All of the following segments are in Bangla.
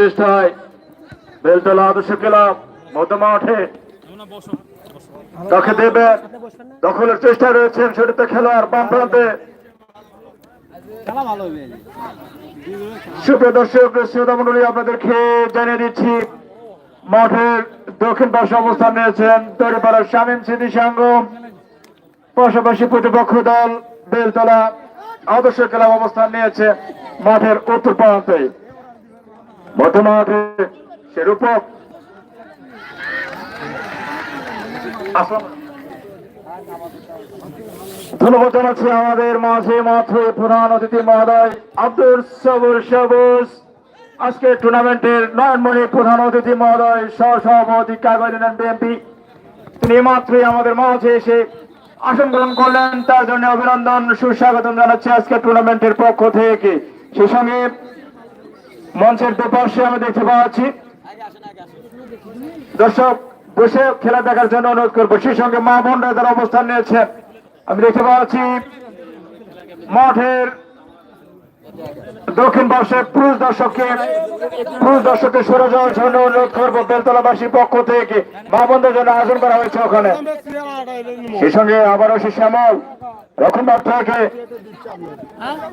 চেষ্টায় বেলতলা আদর্শ ক্লাব মধ্যমাঠে তাকে দেবে? দখলের চেষ্টা রয়েছেন সেটাতে খেলোয়াড় বাম প্রান্তে। সুপ্রিয় দর্শক, শ্রোতা মন্ডলী আপনাদেরকে জানিয়ে দিচ্ছি, মাঠের দক্ষিণ পাশে অবস্থান নিয়েছেন তৈরিপাড়ার শামীম স্মৃতি সংঘ পাশাপাশি প্রতিপক্ষ দল বেলতলা আদর্শ ক্লাব অবস্থান নিয়েছে মাঠের উত্তর প্রান্তে। মধ্যমাঠে সে রূপক ধন্যবাদ জানাচ্ছি আমাদের মাঝে মাত্র প্রধান অতিথি মহোদয় আব্দুল সবুর সবুজ আজকে টুর্নামেন্টের নয়নমণি প্রধান অতিথি মহোদয় সহ সভাপতি কাগজ বিএনপি। তিনি মাত্রই আমাদের মাঝে এসে আসন গ্রহণ করলেন। তার জন্য অভিনন্দন, সুস্বাগতম জানাচ্ছি আজকে টুর্নামেন্টের পক্ষ থেকে। সে সঙ্গে মঞ্চের দুপাশে আমি দেখতে পাচ্ছি। দর্শক, বসে খেলা দেখার জন্য অনুরোধ করব। সেই সঙ্গে মা বোনরা তারা অবস্থান নিয়েছেন আমি দেখতে পাচ্ছি মাঠের দক্ষিণ পাশে পুরুষ দর্শককে পুরুষ দর্শককে সরে যাওয়ার জন্য অনুরোধ করব বেলতলাবাসীর পক্ষ থেকে। মা বোনদের জন্য আয়োজন করা হয়েছে ওখানে। সেই সঙ্গে আবারও সে শ্যামল রক্ষণবাগ থেকে।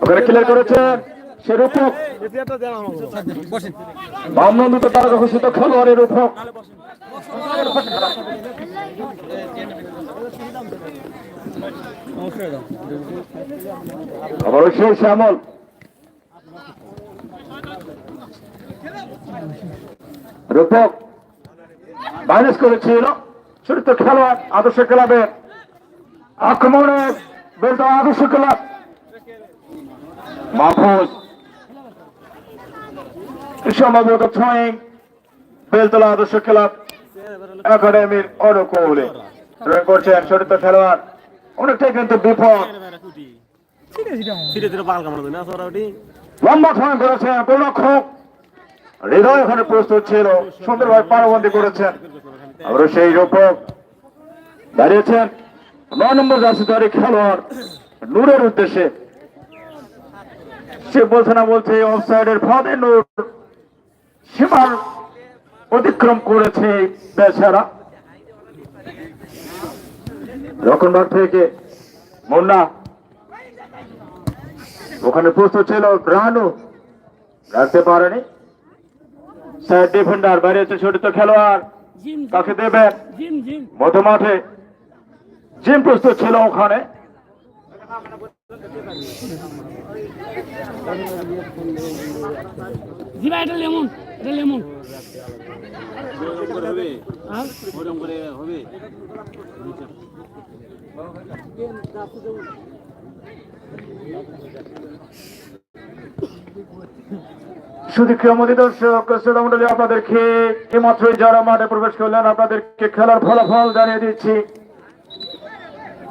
ওখানে ক্লিয়ার করেছেন। সে রূপক। বামনন্দিত তারা ঘোষিত খেলোয়াড়ের রূপক। আবারও সেই শ্যামল। রূপক মাইনাস করেছিল। ছোট খেলোয়াড় আদর্শ ক্লাবের আক্রমণে বেলতা আদর্শ ক্লাব। মাহফুজ সম্ভবত ছয় বেলতলা আদর্শ ক্লাব একাডেমির অনুকূলে রয়ে করছেন ছোট খেলোয়াড়। অনেকটাই কিন্তু বিপদ। করেছেন প্রস্তুত ছিল পারবন্দি করেছেন। আমরা সেই রূপক দাঁড়িয়েছেন। নয় নম্বর জার্সিধারী খেলোয়াড় নূরের উদ্দেশ্যে। সে বলছে না, বলছে অফসাইডের ফাঁদে নূর। সীমার অতিক্রম করেছে বেচারা। রক্ষণভাগ থেকে মুন্না ওখানে প্রস্তুত ছিল রানু রাখতে পারেনি। সাইড ডিফেন্ডার বাইরেছে ছোট তো খেলোয়াড় কাকে দেবেন জিম জিম। মধ্যমাঠে জিম প্রস্তুত ছিল ওখানে। জিবা এটা লেমন। এটা লেমন হবে ক্ষমতি দর্শক শ্রোতা মন্ডলী আপনাদেরকে এইমাত্রই যারা মাঠে প্রবেশ করলেন, আপনাদেরকে খেলার ফলাফল জানিয়ে দিচ্ছি।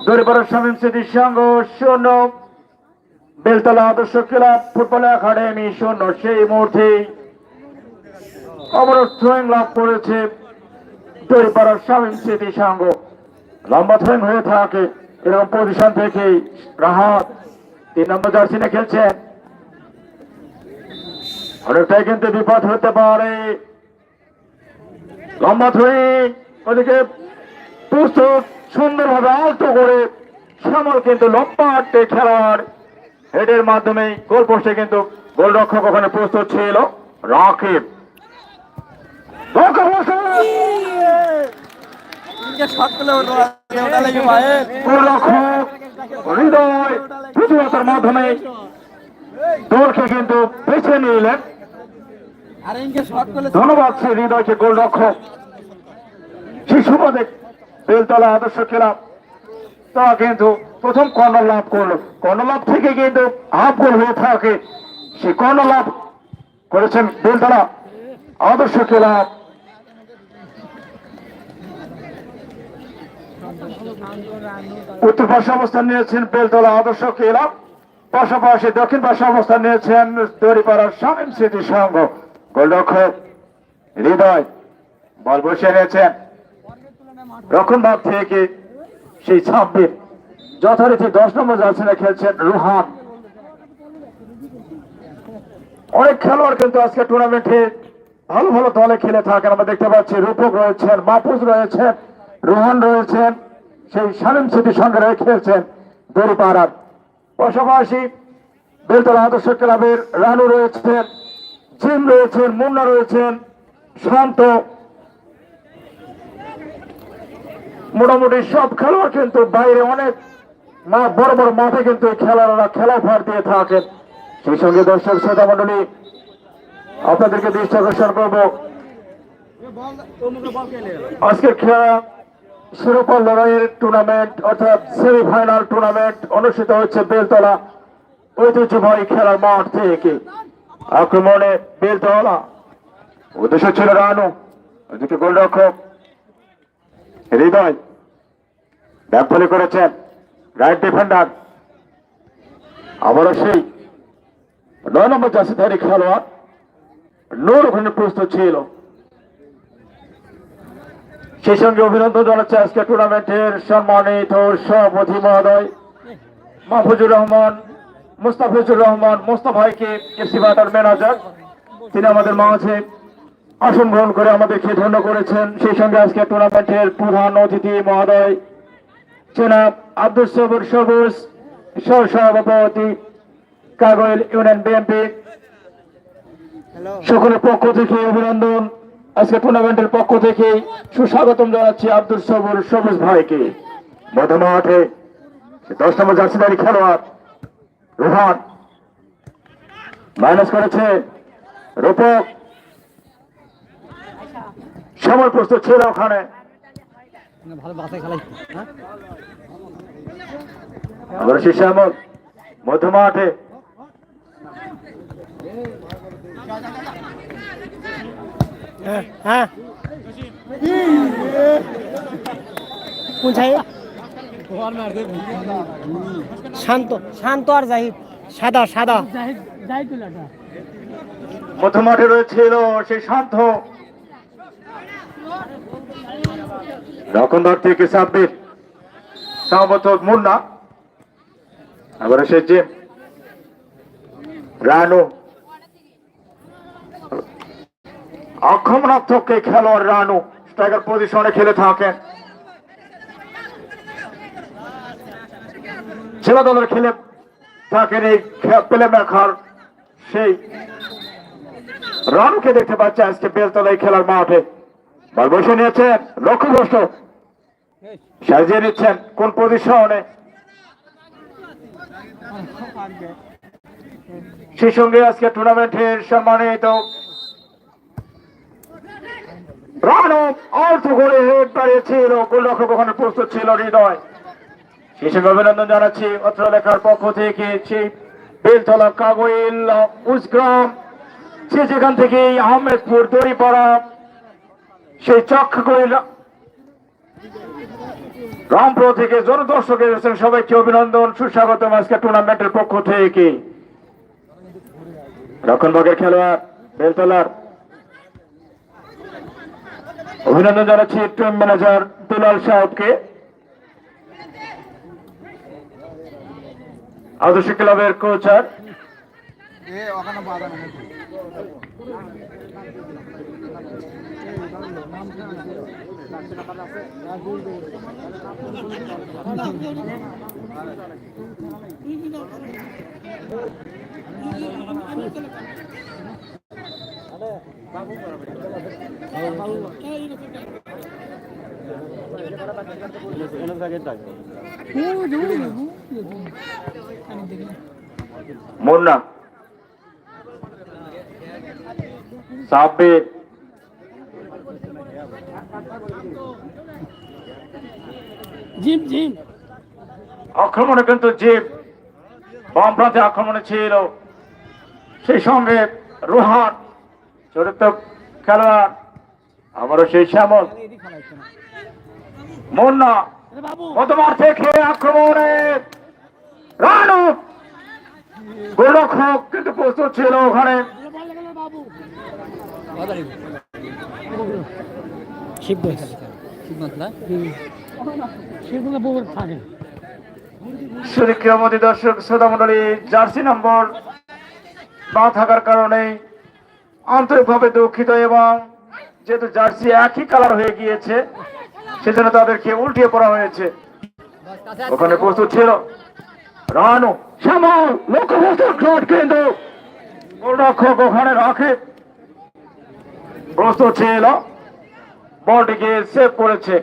দরিপাড়ার শামীম স্মৃতির সংঘ শূন্য। বেলতলা আদর্শ ক্লাব, ফুটবল একাডেমি, শূন্য। সেই মুহূর্তে অবরোধ থ্রোয়িং লাভ করেছে। দরিপাড়ার শামীম স্মৃতি সংঘ লম্বা থ্রোয়িং হয়ে থাকে। এরকম পজিশন রাহাত তিন নম্বর খেলছেন অনেকটাই কিন্তু বিপদ হতে পারে। লম্বা ধরে ওদিকে প্রস্তুত সুন্দরভাবে আলতো করে শ্যামল কিন্তু লম্বা আটটে খেলার হেডের মাধ্যমে গোল পোস্টে কিন্তু গোলরক্ষক ওখানে প্রস্তুত ছিল রাকিব। হৃদয় মাধ্যমে। দলকে কিন্তু বেছে নিলেন। ধন্যবাদ সে হৃদয়কে গোলরক্ষক। বেলতলা আদর্শ খেলাম তারা কিন্তু প্রথম কর্নার লাভ করল। কর্নার লাভ থেকে কিন্তু হাফ গোল হয়ে থাকে। সে কর্নার লাভ করেছেন বেলতলা আদর্শ খেলাম উত্তর পাশে অবস্থান নিয়েছেন বেলতলা আদর্শ ক্লাব। পাশাপাশি দক্ষিণ পাশে অবস্থান নিয়েছেন তৈরিপাড়ার শামীম স্মৃতি সংঘ। গোলরক্ষক হৃদয় বল বসিয়ে নিয়েছেন। রক্ষণ ভাগ থেকে সেই ছাব্বিশ। যথারীতি দশ নম্বর জার্সিনে খেলছেন রুহান। অনেক খেলোয়াড় কিন্তু আজকে টুর্নামেন্টে ভালো ভালো দলে খেলে থাকেন। আমরা দেখতে পাচ্ছি রূপক রয়েছেন, মাহফুজ রয়েছেন, রোহান রয়েছেন। সেই সালিম স্মৃতির সঙ্গে রয়ে খেলছেন দড়িপাড়ার। পাশাপাশি বেলতলা আদর্শ ক্লাবের রানু রয়েছেন, জিম রয়েছেন, মুন্না রয়েছেন, শান্ত। মোটামুটি সব খেলোয়াড় কিন্তু বাইরে অনেক মা, বড় বড় মাঠে কিন্তু খেলোয়াড়রা খেলা ভার দিয়ে থাকেন। সেই সঙ্গে দর্শক শ্রোতা মন্ডলী আপনাদেরকে দৃষ্টি আকর্ষণ করব। আজকের খেলা শিরোপা লড়াইয়ের টুর্নামেন্ট অর্থাৎ সেমিফাইনাল টুর্নামেন্ট অনুষ্ঠিত হচ্ছে বেলতলা ঐতিহ্যবাহী খেলার মাঠ থেকে। আক্রমণে বেলতলা, উদ্দেশ্য ছিল রানু ওদিকে গোলরক্ষক হৃদয় ব্যাকফলি করেছেন রাইট ডিফেন্ডার আবারও সেই নয় নম্বর জাসিধারী খেলোয়াড় নূর ওখানে প্রস্তুত ছিল। সেই সঙ্গে অভিনন্দন জানাচ্ছে আজকে টুর্নামেন্টের সম্মানিত সভাপতি মহোদয় মাহফুজুর রহমান মুস্তাফিজুর রহমান মোস্তাফাইকে এফসি বাটার ম্যানেজার তিনি আমাদের মাঝে আসন গ্রহণ করে আমাদেরকে ধন্য করেছেন। সেই সঙ্গে আজকে টুর্নামেন্টের প্রধান অতিথি মহোদয় জনাব আব্দুল সবুর সবুজ সহ সভাপতি কাগজ ইউনিয়ন বিএনপি সকলের পক্ষ থেকে অভিনন্দন। আজকে টুর্নামেন্টের পক্ষ থেকে সুস্বাগতম জানাচ্ছি আব্দুল সবুর সবুজ ভাইকে। মধ্য মাঠে দশ নম্বর জার্সিদারি খেলোয়াড়, রোহান। মাইনাস করেছে রূপক। সময় প্রস্তুত ছিল ওখানে। আবার শীর্ষে আমল মধ্য মাঠে। হ্যাঁ কোন সাহেব? শান্ত শান্ত আর জাহিদ। সাদা সাদা। মধ্য মাঠে রয়েছিল সেই শান্ত। রকমদার থেকে সাব্বির, সম্ভবত মুন্না। আবার সে যে রানু। আক্রমণাত্মক এই খেলোয়াড় রানু স্ট্রাইকার পজিশনে খেলে থাকেন। দলের খেলে থাকেন এই প্লে মেকার সেই। রানুকে দেখতে পাচ্ছে আজকে বেলতলা খেলার মাঠে। বল বসে নিয়েছেন লক্ষ্যগ্রস্ত সাজিয়ে নিচ্ছেন কোন পজিশনে সেই সঙ্গে আজকে টুর্নামেন্টের সম্মানিত রানু অর্থ করে হেড বাড়িয়েছিল গোলরক্ষক ওখানে প্রস্তুত ছিল হৃদয়। সঙ্গে অভিনন্দন জানাচ্ছি অত্র লেখার পক্ষ থেকে বেলতলা কাগইল উসগ্রাম সে যেখান থেকে আহমেদপুর, দড়িপাড়া, সেই চক্র করিল রামপুর থেকে জনদর্শক এসেছেন। সবাইকে অভিনন্দন, সুস্বাগতম আজকে টুর্নামেন্টের পক্ষ থেকে। রক্ষণভাগের খেলোয়াড়, বেলতলার অভিনন্দন জানাচ্ছি টিম ম্যানেজার দুলাল সাহেবকে। আদর্শ ক্লাবের কোচার মুন্না। সাব্বির। Jim Jim. আক্রমণে কিন্তু জিপ বাম প্রান্তে আক্রমণে ছিল। সেই সঙ্গে রোহান চরিত্র খেলোয়াড়। আমারও সেই শ্যামল মুন্না মধ্যমার থেকে আক্রমণে রানু। গোলরক্ষক কিন্তু প্রস্তুত ছিল ওখানে। সুরক্ষামতি দর্শক শ্রোতা জার্সি নম্বর না থাকার কারণে আন্তরিকভাবে দুঃখিত এবং যেহেতু জার্সি একই কালার হয়ে গিয়েছে, সেজন্য তাদেরকে উল্টিয়ে পড়া হয়েছে। ওখানে প্রস্তুত ছিল রানু, শ্যামল লক্ষ্যবস্তুর গোলরক্ষক ওখানে রাখে। প্রস্তুত ছিল, বলটিকে সেভ করেছে।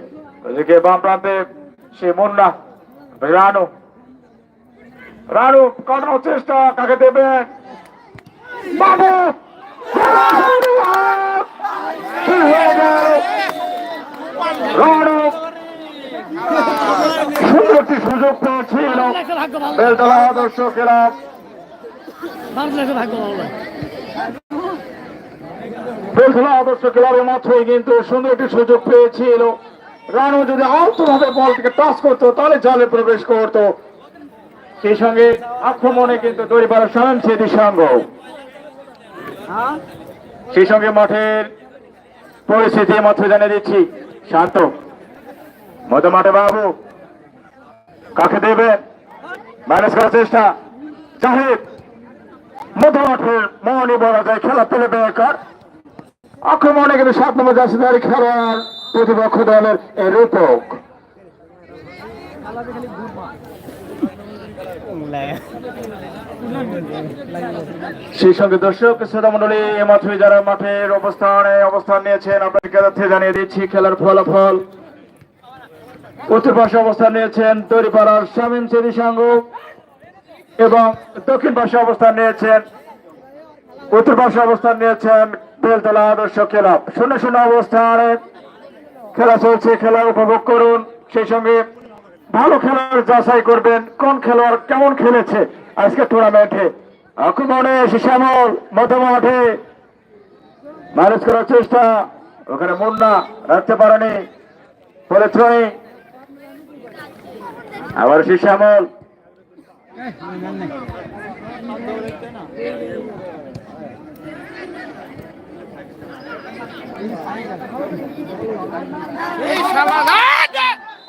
ওদিকে বাম প্রান্তে সে মুন্না, রানু। রানু কাটানোর চেষ্টা কাকে দেবেন বাবু! কি হয়ে গেল? সুন্দর সুযোগ বেলতলা আদর্শ ক্লাব বেলতলা আদর্শ ক্লাবের কিন্তু সুন্দর একটি সুযোগ রানু যদি বলটিকে করতো তাহলে জালে প্রবেশ করতো সেই সঙ্গে আক্রমণে কিন্তু দড়িপাড়া স্বয়ং সেদি সঙ্গ সেই সঙ্গে মাঠের পরিস্থিতি মাত্র জানিয়ে দিচ্ছি। শান্ত। মতো মাঠে বাবু। কাকে দেবে? ম্যানেজ করার চেষ্টা। জাহিদ। মধ্য মাঠের মোহনী বলা যায় খেলা পেলে বেকার আক্রমণে কিন্তু সাত নম্বর জার্সিদারি খেলোয়াড় প্রতিপক্ষ দলের রূপক। সেই সঙ্গে দর্শক শ্রোতা মন্ডলী মাত্র যারা মাঠের অবস্থানে অবস্থান নিয়েছেন আপনাদের কাছে জানিয়ে দিচ্ছি, খেলার ফলাফল। উত্তর পাশে অবস্থান নিয়েছেন তৈরিপাড়ার শামীম সেদি সংঘ এবং দক্ষিণ পাশে অবস্থান নিয়েছেন উত্তর পাশে অবস্থান নিয়েছেন বেলতলা আদর্শ ক্লাব। শূন্য শূন্য অবস্থানে খেলা চলছে, খেলা উপভোগ করুন। সেই সঙ্গে ভালো খেলার যাচাই করবেন, কোন খেলোয়াড় কেমন খেলেছে আজকে টুর্নামেন্টে আক্রমণে এসে শ্যামল মধ্যমাঠে ম্যানেজ করার চেষ্টা। ওখানে মুন্না রাখতে পারেনি থ্রোয়িং আবার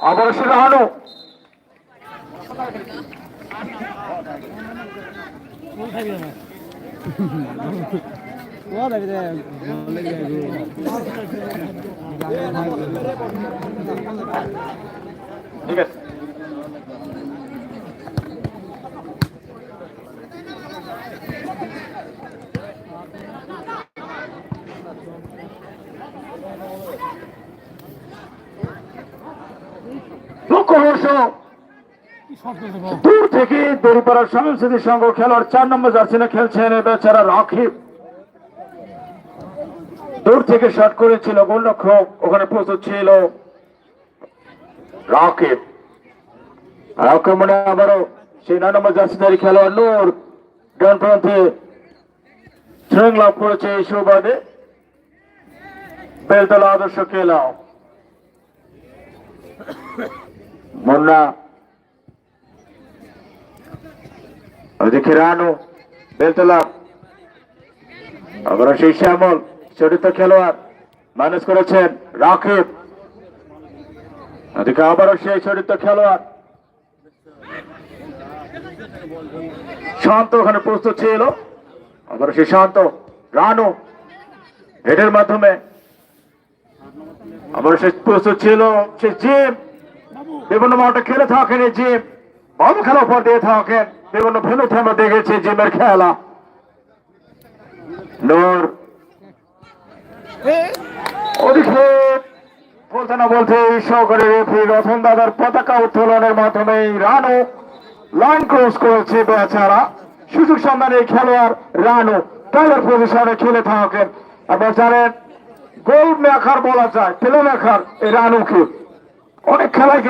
আবার সে রাহানো। ঠিক আছে লক্ষ্য বর্ষ দূর থেকে দড়িপাড়ার সংস্কৃতি সংঘ খেলার চার নম্বর জার্সিনে খেলছেন বেচারা রাখিব দূর থেকে শট করেছিল গোলরক্ষক ওখানে প্রস্তুত ছিল রাকিব। আক্রমণে আবারও সেই নয় নম্বর জার্সিধারী খেলোয়াড় নূর ডান প্রান্তে শ্রেং লাভ করেছে এই সুবাদে। বেলতলা আদর্শ খেলাও। মুন্না রানু বেলতলা। আবার সেই শ্যামল, চরিত্র খেলোয়াড়। ম্যানেজ করেছেন রাকিব। ওদিকে আবারও সেই চরিত্র খেলোয়াড়। শান্ত ওখানে প্রস্তুত ছিল। আবার সে শান্ত, রানু, হেডের মাধ্যমে। আবার সে প্রস্তুত ছিল সে জিম। বিভিন্ন মাঠে খেলে থাকেন এই জিম। ভালো খেলা উপর দিয়ে থাকেন। বিভিন্ন ভেনুতে আমরা দেখেছি, জিমের খেলা। নূর। ওদিকে বলতে না বলতে সহকারী রতন দাদার পতাকা উত্তোলনের মাধ্যমে রানু লাইন ক্রস করেছে বেচারা। সুযোগ সন্ধানে খেলোয়াড় রানু টাইলার পজিশনে খেলে থাকেন। আপনার জানেন, গোল মেকার বলা যায়, প্লে মেকার এই রানুকে। অনেক খেলায়